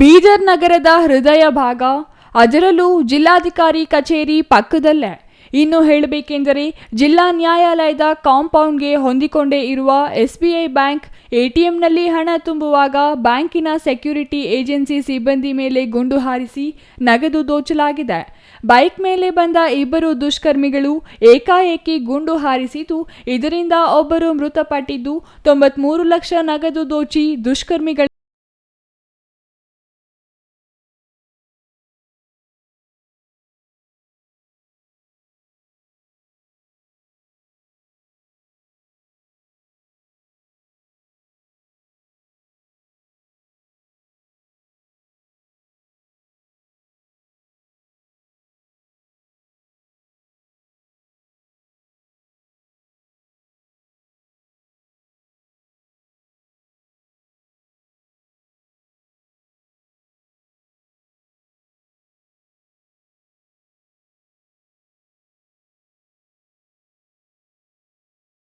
ಬೀದರ್ ನಗರದ ಹೃದಯ ಭಾಗ. ಅದರಲ್ಲೂ ಜಿಲ್ಲಾಧಿಕಾರಿ ಕಚೇರಿ ಪಕ್ಕದಲ್ಲೇ. ಇನ್ನು ಹೇಳಬೇಕೆಂದರೆ ಜಿಲ್ಲಾ ನ್ಯಾಯಾಲಯದ ಕಾಂಪೌಂಡ್ಗೆ ಹೊಂದಿಕೊಂಡೇ ಇರುವ ಎಸ್ಬಿಐ ಬ್ಯಾಂಕ್ ಎಟಿಎಂನಲ್ಲಿ ಹಣ ತುಂಬುವಾಗ ಬ್ಯಾಂಕಿನ ಸೆಕ್ಯೂರಿಟಿ ಏಜೆನ್ಸಿ ಸಿಬ್ಬಂದಿ ಮೇಲೆ ಗುಂಡು ಹಾರಿಸಿ ನಗದು ದೋಚಲಾಗಿದೆ. ಬೈಕ್ ಮೇಲೆ ಬಂದ ಇಬ್ಬರು ದುಷ್ಕರ್ಮಿಗಳು ಏಕಾಏಕಿ ಗುಂಡು ಹಾರಿಸಿದ್ದು, ಇದರಿಂದ ಒಬ್ಬರು ಮೃತಪಟ್ಟಿದ್ದು ತೊಂಬತ್ಮೂರು ಲಕ್ಷ ನಗದು ದೋಚಿ ದುಷ್ಕರ್ಮಿಗಳ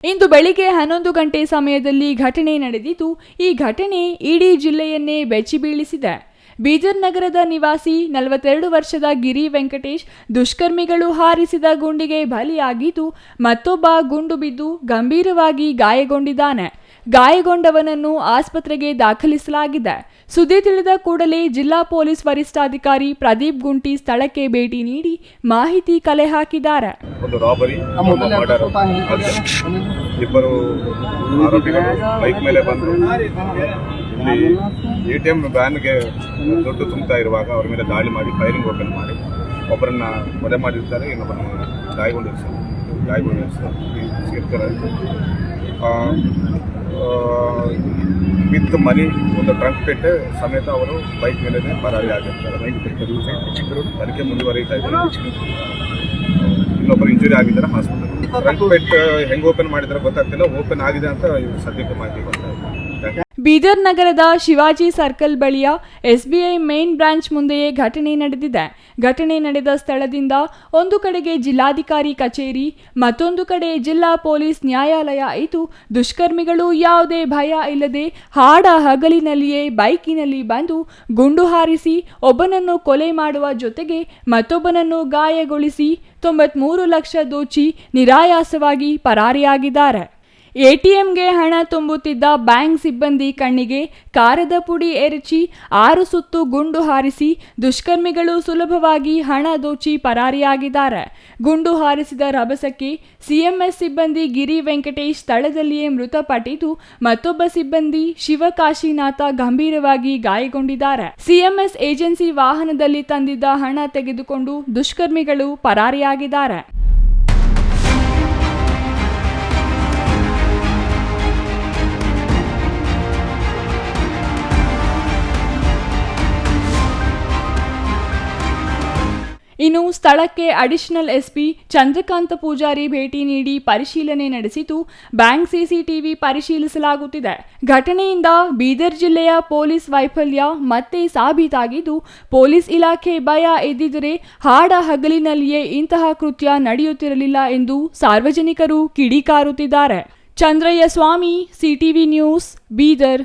ಇಂದು ಬೆಳಿಗ್ಗೆ ಹನ್ನೊಂದು ಗಂಟೆ ಸಮಯದಲ್ಲಿ ಘಟನೆ ನಡೆದಿದ್ದು, ಈ ಘಟನೆ ಇಡೀ ಜಿಲ್ಲೆಯನ್ನೇ ಬೆಚ್ಚಿ ಬೀಳಿಸಿದೆ. ಬೀದರ್ ನಗರದ ನಿವಾಸಿ ನಲವತ್ತೆರಡು ವರ್ಷದ ಗಿರಿ ವೆಂಕಟೇಶ್ ದುಷ್ಕರ್ಮಿಗಳು ಹಾರಿಸಿದ ಗುಂಡಿಗೆ ಬಲಿಯಾಗಿದ್ದು, ಮತ್ತೊಬ್ಬ ಗುಂಡು ಬಿದ್ದು ಗಂಭೀರವಾಗಿ ಗಾಯಗೊಂಡಿದ್ದಾನೆ. ಗಾಯಗೊಂಡವನನ್ನು ಆಸ್ಪತ್ರೆಗೆ ದಾಖಲಿಸಲಾಗಿದೆ. ಸುದ್ದಿ ತಿಳಿದ ಕೂಡಲೇ ಜಿಲ್ಲಾ ಪೊಲೀಸ್ ವರಿಷ್ಠಾಧಿಕಾರಿ ಪ್ರದೀಪ್ ಗುಂಟಿ ಸ್ಥಳಕ್ಕೆ ಭೇಟಿ ನೀಡಿ ಮಾಹಿತಿ ಕಲೆ ಹಾಕಿದ್ದಾರೆ. ಇಬ್ಬರು ಆರೋಪಿಗಳು ಬೈಕ್ ಮೇಲೆ ಬಂದರು ಇಲ್ಲಿ ಎ ಟಿ ಎಂ ವ್ಯಾನ್ಗೆ ದುಡ್ಡು ತುಂಬ್ತಾ ಇರುವಾಗ ಅವರ ಮೇಲೆ ದಾಳಿ ಮಾಡಿ ಫೈರಿಂಗ್ ಓಪನ್ ಮಾಡಿ ಒಬ್ಬರನ್ನ ಮದುವೆ ಮಾಡಿರ್ತಾರೆ ಇನ್ನೊಬ್ಬರನ್ನ ಗಾಯಗೊಂಡಿರ್ತಾರೆ ಗಾಯಗೊಂಡಿರ್ತಾರೆ ವಿತ್ ಮನಿ, ಒಂದು ಟ್ರಂಕ್ ಪೆಟ್ಟೆ ಸಮೇತ ಅವರು ಬೈಕ್ ಮೇಲೆ ಪರಾರಿ ಆಗಿರ್ತಾರೆ. ತನಿಖೆ ಮುಂದುವರಿತಾ ಇದ್ದಾರೆ. ಇನ್ನೊಬ್ಬರು ಇಂಜುರಿ ಆಗಿದ್ದಾರೆ ಹಾಸ್ಪಿಟಲ್ ಟ್ರಂಕ್ ಪೆಟ್ ಹೆಂಗ್ ಓಪನ್ ಮಾಡಿದ್ರೆ ಗೊತ್ತಾಗ್ತಿಲ್ಲ. ಓಪನ್ ಆಗಿದೆ ಅಂತ ಸದ್ಯಕ್ಕೆ ಮಾಹಿತಿ ಗೊತ್ತಾಯ್ತು ಬೀದರ್ ನಗರದ ಶಿವಾಜಿ ಸರ್ಕಲ್ ಬಳಿಯ ಎಸ್ಬಿಐ ಮೇನ್ ಬ್ರಾಂಚ್ ಮುಂದೆಯೇ ಘಟನೆ ನಡೆದಿದೆ. ಘಟನೆ ನಡೆದ ಸ್ಥಳದಿಂದ ಒಂದು ಕಡೆಗೆ ಜಿಲ್ಲಾಧಿಕಾರಿ ಕಚೇರಿ, ಮತ್ತೊಂದು ಕಡೆ ಜಿಲ್ಲಾ ಪೊಲೀಸ್ ನ್ಯಾಯಾಲಯ ಇದ್ದು ದುಷ್ಕರ್ಮಿಗಳು ಯಾವುದೇ ಭಯ ಇಲ್ಲದೆ ಹಾಡ ಹಗಲಿನಲ್ಲಿಯೇ ಬೈಕಿನಲ್ಲಿ ಬಂದು ಗುಂಡು ಹಾರಿಸಿ ಒಬ್ಬನನ್ನು ಕೊಲೆ ಮಾಡುವ ಜೊತೆಗೆ ಮತ್ತೊಬ್ಬನನ್ನು ಗಾಯಗೊಳಿಸಿ ತೊಂಬತ್ಮೂರು ಲಕ್ಷ ದೋಚಿ ನಿರಾಯಾಸವಾಗಿ ಪರಾರಿಯಾಗಿದ್ದಾರೆ. ಎಟಿಎಂಗೆ ಹಣ ತುಂಬುತ್ತಿದ್ದ ಬ್ಯಾಂಕ್ ಸಿಬ್ಬಂದಿ ಕಣ್ಣಿಗೆ ಕಾರದ ಪುಡಿ ಎರಚಿ ಆರು ಸುತ್ತು ಗುಂಡು ಹಾರಿಸಿ ದುಷ್ಕರ್ಮಿಗಳು ಸುಲಭವಾಗಿ ಹಣ ದೋಚಿ ಪರಾರಿಯಾಗಿದ್ದಾರೆ. ಗುಂಡು ಹಾರಿಸಿದ ರಭಸಕ್ಕೆ ಸಿಎಂಎಸ್ ಸಿಬ್ಬಂದಿ ಗಿರಿ ವೆಂಕಟೇಶ್ ಸ್ಥಳದಲ್ಲಿಯೇ ಮೃತಪಟ್ಟಿದ್ದು, ಮತ್ತೊಬ್ಬ ಸಿಬ್ಬಂದಿ ಶಿವಕಾಶಿನಾಥ ಗಂಭೀರವಾಗಿ ಗಾಯಗೊಂಡಿದ್ದಾರೆ. ಸಿಎಂಎಸ್ ಏಜೆನ್ಸಿ ವಾಹನದಲ್ಲಿ ತಂದಿದ್ದ ಹಣ ತೆಗೆದುಕೊಂಡು ದುಷ್ಕರ್ಮಿಗಳು ಪರಾರಿಯಾಗಿದ್ದಾರೆ. ಇನ್ನು ಸ್ಥಳಕ್ಕೆ ಅಡಿಷನಲ್ ಎಸ್ಪಿ ಚಂದ್ರಕಾಂತ ಪೂಜಾರಿ ಭೇಟಿ ನೀಡಿ ಪರಿಶೀಲನೆ ನಡೆಸಿತು. ಬ್ಯಾಂಕ್ ಸಿಸಿಟಿವಿ ಪರಿಶೀಲಿಸಲಾಗುತ್ತಿದೆ. ಘಟನೆಯಿಂದ ಬೀದರ್ ಜಿಲ್ಲೆಯ ಪೊಲೀಸ್ ವೈಫಲ್ಯ ಮತ್ತೆ ಸಾಬೀತಾಗಿದ್ದು, ಪೊಲೀಸ್ ಇಲಾಖೆ ಭಯ ಎದ್ದಿದ್ದರೆ ಹಾಡ ಹಗಲಿನಲ್ಲಿಯೇ ಇಂತಹ ಕೃತ್ಯ ನಡೆಯುತ್ತಿರಲಿಲ್ಲ ಎಂದು ಸಾರ್ವಜನಿಕರು ಕಿಡಿಕಾರುತ್ತಿದ್ದಾರೆ. Chandrayya Swami, CTV news, Bidar.